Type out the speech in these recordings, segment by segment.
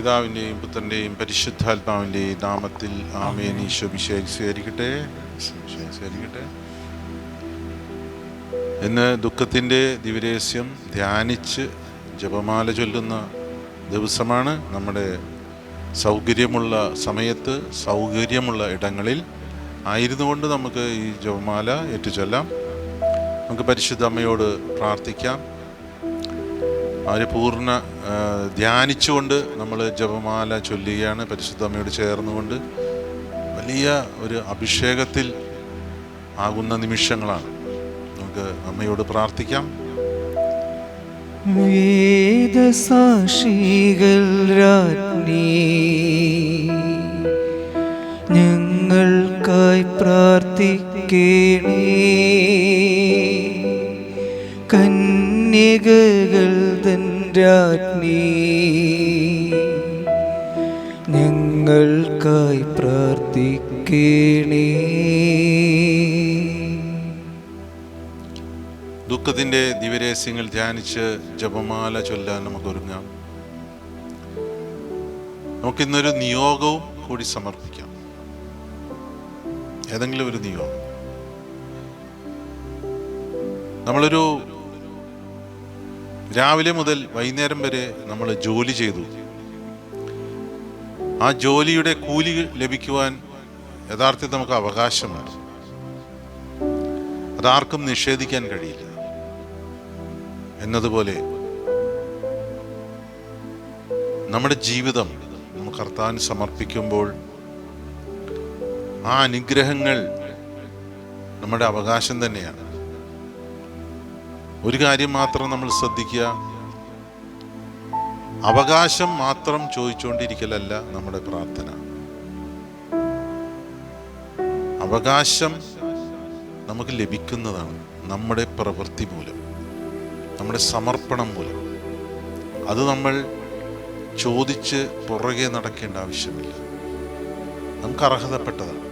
പിതാവിന്റെയും പുത്രന്റെയും പരിശുദ്ധാത്മാവിന്റെയും നാമത്തിൽ ആമേൻ. ഈശോ വിശേഷം സ്വീകരിക്കട്ടെ? സ്വീകരിക്കട്ടെ? ഇന്ന് ദുഃഖത്തിന്റെ ദിവരേസ്യം ധ്യാനിച്ച് ജപമാല ചൊല്ലുന്ന ദിവസമാണ് നമ്മുടെ സൗകര്യമുള്ള സമയത്ത് സൗകര്യമുള്ള ഇടങ്ങളിൽ ആയിരുന്നു കൊണ്ട് നമുക്ക് ഈ ജപമാല ഏറ്റുചൊല്ലാം. നമുക്ക് പരിശുദ്ധ അമ്മയോട് പ്രാർത്ഥിക്കാം. അവർ പൂർണ ധ്യാനിച്ചുകൊണ്ട് നമ്മൾ ജപമാല ചൊല്ലുകയാണ് പരിശുദ്ധ അമ്മയോട് ചേർന്നുകൊണ്ട്. വലിയ ഒരു അഭിഷേകത്തിൽ ആകുന്ന നിമിഷങ്ങളാണ്. നമുക്ക് അമ്മയോട് പ്രാർത്ഥിക്കാം. വേദസാക്ഷികൾ രാജ്ഞി ഞങ്ങൾക്കായി പ്രാർത്ഥിക്കണേ. കന്യകകൾ രാജ്ഞി ഞങ്ങൾക്കായി പ്രാർത്ഥിക്കണേ. ദുഃഖത്തിന്റെ ദിവരേസ്യങ്ങൾ ധ്യാനിച്ച് ജപമാല ചൊല്ലാൻ നമുക്ക് ഒരുങ്ങാം നമുക്കിന്നൊരു നിയോഗവും കൂടി സമർപ്പിക്കാം. ഏതെങ്കിലും ഒരു നിയോഗം. നമ്മളൊരു രാവിലെ മുതൽ വൈകുന്നേരം വരെ നമ്മൾ ജോലി ചെയ്തു. ആ ജോലിയുടെ കൂലി ലഭിക്കുവാൻ യഥാർത്ഥത്തിൽ നമുക്ക് അവകാശമാണ്. അതാർക്കും നിഷേധിക്കാൻ കഴിയില്ല. എന്നതുപോലെ നമ്മുടെ ജീവിതം നമുക്ക് കർത്താവിന് സമർപ്പിക്കുമ്പോൾ ആ അനുഗ്രഹങ്ങൾ നമ്മുടെ അവകാശം തന്നെയാണ്. ഒരു കാര്യം മാത്രം നമ്മൾ ശ്രദ്ധിക്കുക. അവകാശം മാത്രം ചോദിച്ചുകൊണ്ടിരിക്കലല്ല നമ്മുടെ പ്രാർത്ഥന. അവകാശം നമുക്ക് ലഭിക്കുന്നതാണ് നമ്മുടെ പ്രവൃത്തി മൂലം നമ്മുടെ സമർപ്പണം മൂലം. അത് നമ്മൾ ചോദിച്ച് പുറകെ നടക്കേണ്ട ആവശ്യമില്ല. നമുക്ക് അർഹതപ്പെട്ടതാണ്.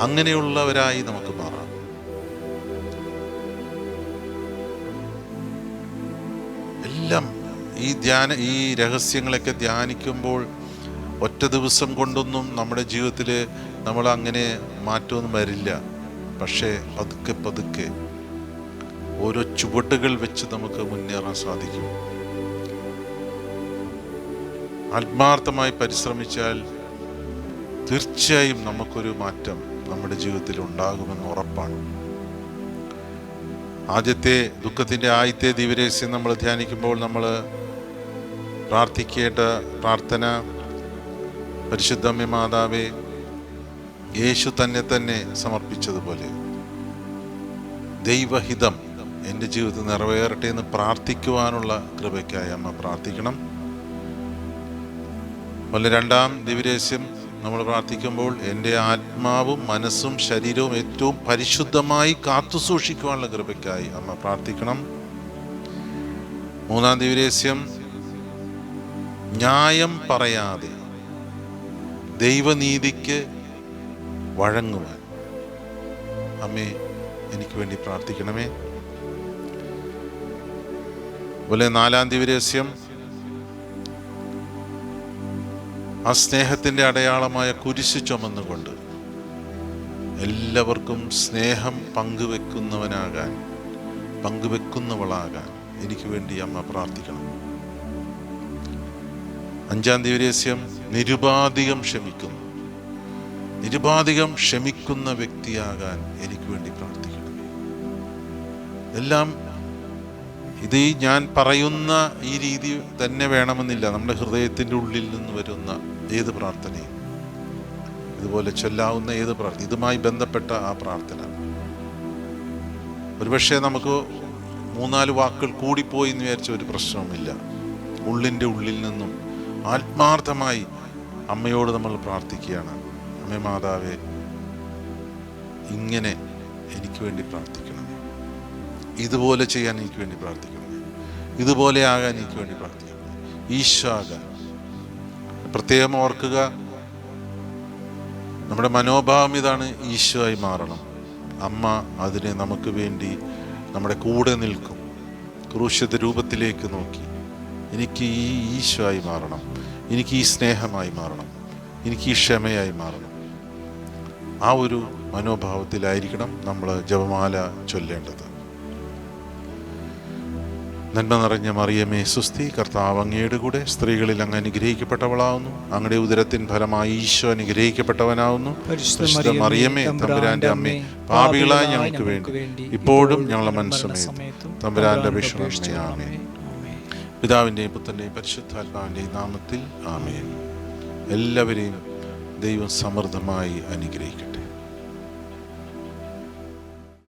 അങ്ങനെയുള്ളവരായി നമുക്ക് മാറാം. എല്ലാം ഈ ധ്യാന ഈ രഹസ്യങ്ങളൊക്കെ ധ്യാനിക്കുമ്പോൾ ഒറ്റ ദിവസം കൊണ്ടൊന്നും നമ്മുടെ ജീവിതത്തിൽ നമ്മൾ അങ്ങനെ മാറ്റമൊന്നും വരില്ല. പക്ഷേ പതുക്കെ പതുക്കെ ഓരോ ചുവട്ടുകൾ വെച്ച് നമുക്ക് മുന്നേറാൻ സാധിക്കും. ആത്മാർത്ഥമായി പരിശ്രമിച്ചാൽ തീർച്ചയായും നമുക്കൊരു മാറ്റം നമ്മുടെ ജീവിതത്തിൽ ഉണ്ടാകുമെന്ന് ഉറപ്പാണ്. ആദ്യത്തെ ദുഃഖത്തിന്റെ ആദ്യത്തെ ദിവരേസ്യം നമ്മൾ ധ്യാനിക്കുമ്പോൾ നമ്മൾ പ്രാർത്ഥിക്കേണ്ട പ്രാർത്ഥന പരിശുദ്ധമ്മ മാതാവേ യേശു തന്നെ തന്നെ സമർപ്പിച്ചതുപോലെ ദൈവഹിതം എന്റെ ജീവിതത്തിൽ നിറവേറട്ടെ എന്ന് പ്രാർത്ഥിക്കുവാനുള്ള കൃപയ്ക്കായി അമ്മ പ്രാർത്ഥിക്കണം. അതുപോലെ രണ്ടാം ദിവരേസ്യം നമ്മൾ പ്രാർത്ഥിക്കുമ്പോൾ എന്റെ ആത്മാവും മനസ്സും ശരീരവും ഏറ്റവും പരിശുദ്ധമായി കാത്തു സൂക്ഷിക്കുവാനുള്ള കൃപയ്ക്കായി അമ്മ പ്രാർത്ഥിക്കണം. മൂന്നാം ദിവരേസ്യം ന്യായം പറയാതെ ദൈവനീതിക്ക് വഴങ്ങുവാൻ. അമ്മേ എനിക്ക് വേണ്ടി പ്രാർത്ഥിക്കണമേ. അതുപോലെ നാലാം ദിവരസ്യം ആ സ്നേഹത്തിന്റെ അടയാളമായ കുരിശ് ചുമന്നുകൊണ്ട് എല്ലാവർക്കും സ്നേഹം പങ്കുവെക്കുന്നവനാകാൻ പങ്കുവെക്കുന്നവളാകാൻ എനിക്ക് വേണ്ടി അമ്മ പ്രാർത്ഥിക്കണം. അഞ്ചാം ദിവരേസ്യം നിരുപാധികം ക്ഷമിക്കുന്നു. നിരുപാധികം ക്ഷമിക്കുന്ന വ്യക്തിയാകാൻ എനിക്ക് വേണ്ടി പ്രാർത്ഥിക്കണം. എല്ലാം ഇത് ഞാൻ പറയുന്ന ഈ രീതി തന്നെ വേണമെന്നില്ല. നമ്മുടെ ഹൃദയത്തിന്റെ ഉള്ളിൽ നിന്ന് വരുന്ന ഏത് പ്രാർത്ഥനയും. ഇതുപോലെ ചൊല്ലാവുന്ന ഏത് പ്രാർത്ഥന ഇതുമായി ബന്ധപ്പെട്ട ആ പ്രാർത്ഥന. ഒരുപക്ഷെ നമുക്ക് മൂന്നാൽ വാക്കുകൾ കൂടിപ്പോയി എന്ന് വിചാരിച്ച ഒരു പ്രശ്നവുമില്ല. ഉള്ളിന്റെ ഉള്ളിൽ നിന്നും ആത്മാർത്ഥമായി അമ്മയോട് നമ്മൾ പ്രാർത്ഥിക്കുകയാണ്. അമ്മ മാതാവേ ഇങ്ങനെ എനിക്ക് വേണ്ടി പ്രാർത്ഥിക്കണമേ ഇതുപോലെ ചെയ്യാൻ എനിക്ക് വേണ്ടി പ്രാർത്ഥിക്കണം ഇതുപോലെ ആകാൻ എനിക്ക് വേണ്ടി പ്രാർത്ഥിക്കണം ഈശോ ആകാൻ. പ്രത്യേകം ഓർക്കുക നമ്മുടെ മനോഭാവം ഇതാണ് ഈശോയായി മാറണം. അമ്മ അതിനെ നമുക്ക് വേണ്ടി നമ്മുടെ കൂടെ നിൽക്കും. ക്രൂശിത രൂപത്തിലേക്ക് നോക്കി. എനിക്ക് ഈ ഈശോയായി മാറണം. എനിക്ക് ഈ സ്നേഹമായി മാറണം. എനിക്ക് ഈ ക്ഷമയായി മാറണം. ആ ഒരു മനോഭാവത്തിലായിരിക്കണം നമ്മൾ ജപമാല ചൊല്ലേണ്ടത്. നന്മ നിറഞ്ഞ മറിയമേ സുസ്തി കർത്താവ് അങ്ങയുടെ കൂടെ സ്ത്രീകളിൽ അങ്ങ് അനുഗ്രഹിക്കപ്പെട്ടവളാവുന്നു. അങ്ങയുടെ ഉദരത്തിൻ ഫലമായി ഈശോ അനുഗ്രഹിക്കപ്പെട്ടവനാവുന്നു. പരിശുദ്ധ മറിയമേ തമ്പുരാന്റെ അമ്മേ പാപികളായ ഞങ്ങൾക്ക് വേണ്ടി. ഇപ്പോഴും ഞങ്ങളെ മനസ്സമേ തമ്പുരാന്റെ അപേക്ഷയാമേ പിതാവിന്റെയും പുത്രന്റെയും പരിശുദ്ധാത്മാവിന്റെയും നാമത്തിൽ ആമേൻ. എല്ലാവരെയും ദൈവം സമൃദ്ധമായി അനുഗ്രഹിക്കട്ടെ.